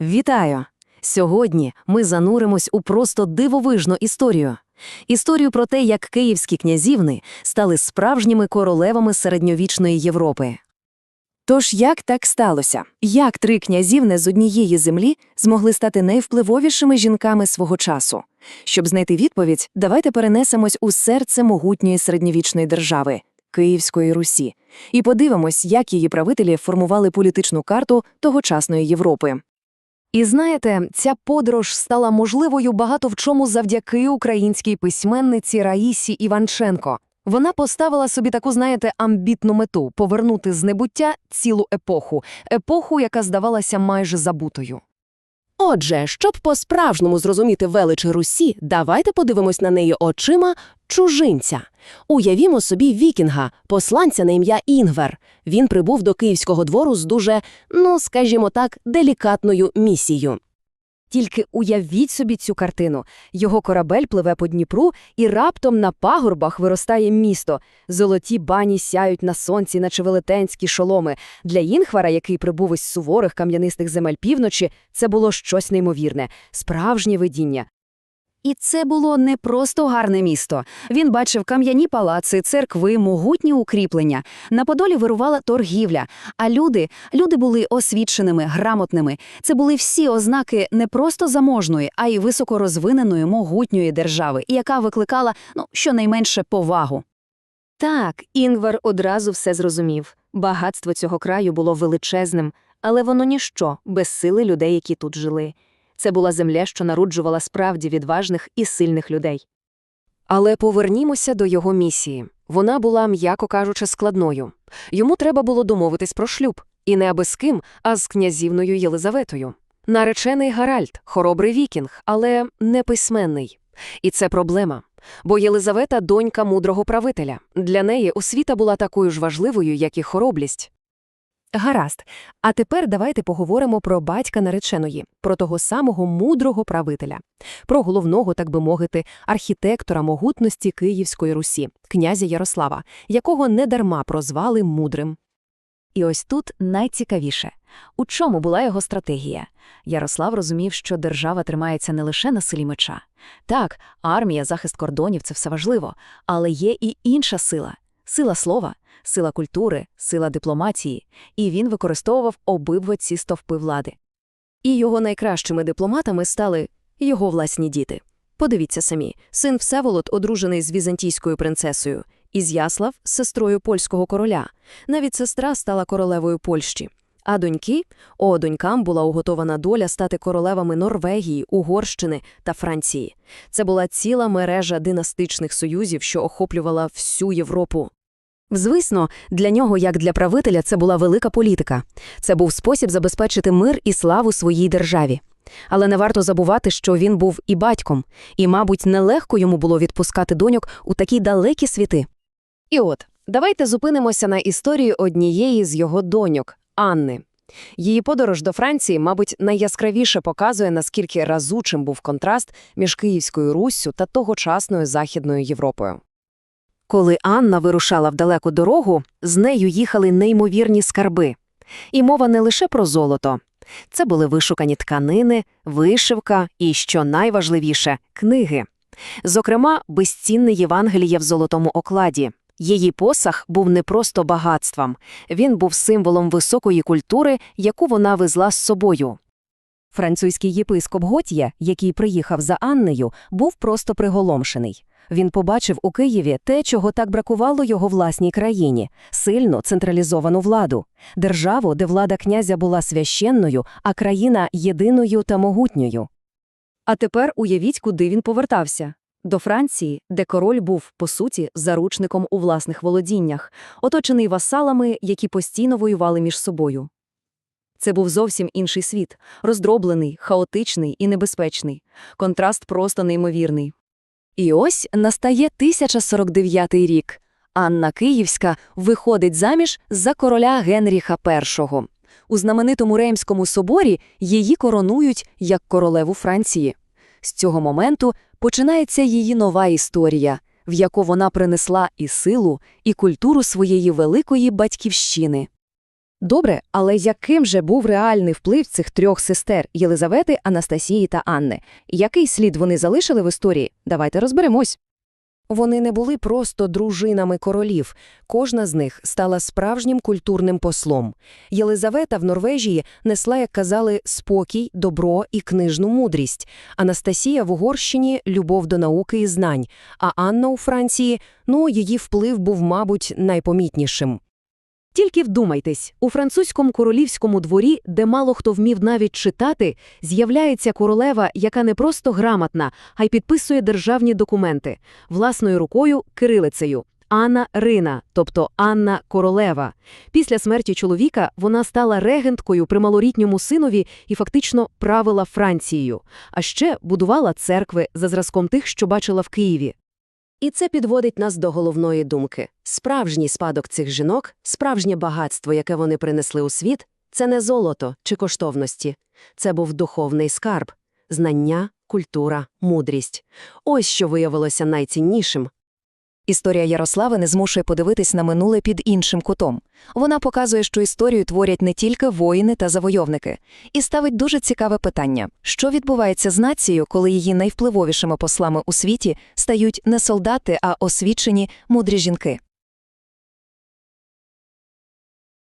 Вітаю! Сьогодні ми зануримось у просто дивовижну історію. Історію про те, як київські князівни стали справжніми королевами середньовічної Європи. Тож як так сталося? Як три князівни з однієї землі змогли стати найвпливовішими жінками свого часу? Щоб знайти відповідь, давайте перенесемось у серце могутньої середньовічної держави Київської Русі і подивимось, як її правителі формували політичну карту тогочасної Європи. І знаєте, ця подорож стала можливою багато в чому завдяки українській письменниці Раїсі Іванченко. Вона поставила собі таку, знаєте, амбітну мету повернути з небуття цілу епоху, епоху, яка здавалася майже забутою. Отже, щоб по-справжньому зрозуміти велич Русі, давайте подивимось на неї очима чужинця. Уявімо собі вікінга, посланця на ім'я Інгвер. Він прибув до київського двору з дуже, ну скажімо так, делікатною місією. Тільки уявіть собі цю картину. Його корабель пливе по Дніпру, і раптом на пагорбах виростає місто. Золоті бані сяють на сонці, наче велетенські шоломи. Для Інхвара, який прибув із суворих кам'янистих земель півночі, це було щось неймовірне, справжнє видіння. І це було не просто гарне місто. Він бачив кам'яні палаци, церкви, могутні укріплення. На Подолі вирувала торгівля, а люди, люди були освіченими, грамотними. Це були всі ознаки не просто заможної, а й високорозвиненої, могутньої держави, яка викликала, ну, щонайменше повагу. Так, Інгвар одразу все зрозумів. Багатство цього краю було величезним, але воно ніщо без сили людей, які тут жили. Це була земля, що народжувала справді відважних і сильних людей. Але повернімося до його місії. Вона була, м'яко кажучи, складною. Йому треба було домовитись про шлюб, і не аби з ким, а з князівною Єлизаветою. Наречений Гаральд, хоробрий вікінг, але не письменний. І це проблема. Бо Єлизавета – донька мудрого правителя. Для неї освіта була такою ж важливою, як і хороблість. Гаразд. А тепер давайте поговоримо про батька нареченої, про того самого мудрого правителя, про головного, так би мовити, архітектора могутності Київської Русі, князя Ярослава, якого недарма прозвали мудрим. І ось тут найцікавіше. У чому була його стратегія? Ярослав розумів, що держава тримається не лише на силі меча. Так, армія, захист кордонів це все важливо, але є і інша сила сила слова, сила культури, сила дипломатії, і він використовував обидва ці стовпи влади. І його найкращими дипломатами стали його власні діти. Подивіться самі, син Всеволод одружений з візантійською принцесою, Ізяслав – сестрою польського короля. Навіть сестра стала королевою Польщі. А доньки, о, донькам була уготована доля стати королевами Норвегії, Угорщини та Франції. Це була ціла мережа династичних союзів, що охоплювала всю Європу. Звісно, для нього, як для правителя, це була велика політика. Це був спосіб забезпечити мир і славу своїй державі. Але не варто забувати, що він був і батьком, і, мабуть, нелегко йому було відпускати доньок у такі далекі світи. І от, давайте зупинимося на історії однієї з його доньок Анни. Її подорож до Франції, мабуть, найяскравіше показує, наскільки разучим був контраст між Київською Руссю та тогочасною Західною Європою. Коли Анна вирушала в далеку дорогу, з нею їхали неймовірні скарби. І мова не лише про золото. Це були вишукані тканини, вишивка і, що найважливіше, книги. Зокрема, безцінне Євангеліє в золотому окладі. Її посах був не просто багатством, він був символом високої культури, яку вона везла з собою. Французький єпископ Готьє, який приїхав за Аннею, був просто приголомшений. Він побачив у Києві те, чого так бракувало його власній країні сильно централізовану владу, державу, де влада князя була священною, а країна єдиною та могутньою. А тепер уявіть, куди він повертався. До Франції, де король був, по суті, заручником у власних володіннях, оточений васалами, які постійно воювали між собою. Це був зовсім інший світ, роздроблений, хаотичний і небезпечний. Контраст просто неймовірний. І ось настає 1049 рік. Анна Київська виходить заміж за короля Генріха І. У знаменитому Реймському соборі її коронують як королеву Франції. З цього моменту починається її нова історія, в яку вона принесла і силу, і культуру своєї великої батьківщини. Добре, але яким же був реальний вплив цих трьох сестер Єлизавети, Анастасії та Анни? Який слід вони залишили в історії? Давайте розберемось. Вони не були просто дружинами королів. Кожна з них стала справжнім культурним послом. Єлизавета в Норвежії несла, як казали, спокій, добро і книжну мудрість. Анастасія в Угорщині – любов до науки і знань. А Анна у Франції – ну, її вплив був, мабуть, найпомітнішим. Тільки вдумайтесь, у французькому королівському дворі, де мало хто вмів навіть читати, з'являється королева, яка не просто грамотна, а й підписує державні документи власною рукою кирилицею. Анна Рина, тобто Анна Королева. Після смерті чоловіка вона стала регенткою при малорітньому синові і фактично правила Францією. А ще будувала церкви за зразком тих, що бачила в Києві. І це підводить нас до головної думки. Справжній спадок цих жінок, справжнє багатство, яке вони принесли у світ, це не золото чи коштовності. Це був духовний скарб, знання, культура, мудрість. Ось що виявилося найціннішим. Історія Ярослави не змушує подивитись на минуле під іншим кутом. Вона показує, що історію творять не тільки воїни та завойовники, і ставить дуже цікаве питання: що відбувається з нацією, коли її найвпливовішими послами у світі стають не солдати, а освічені мудрі жінки.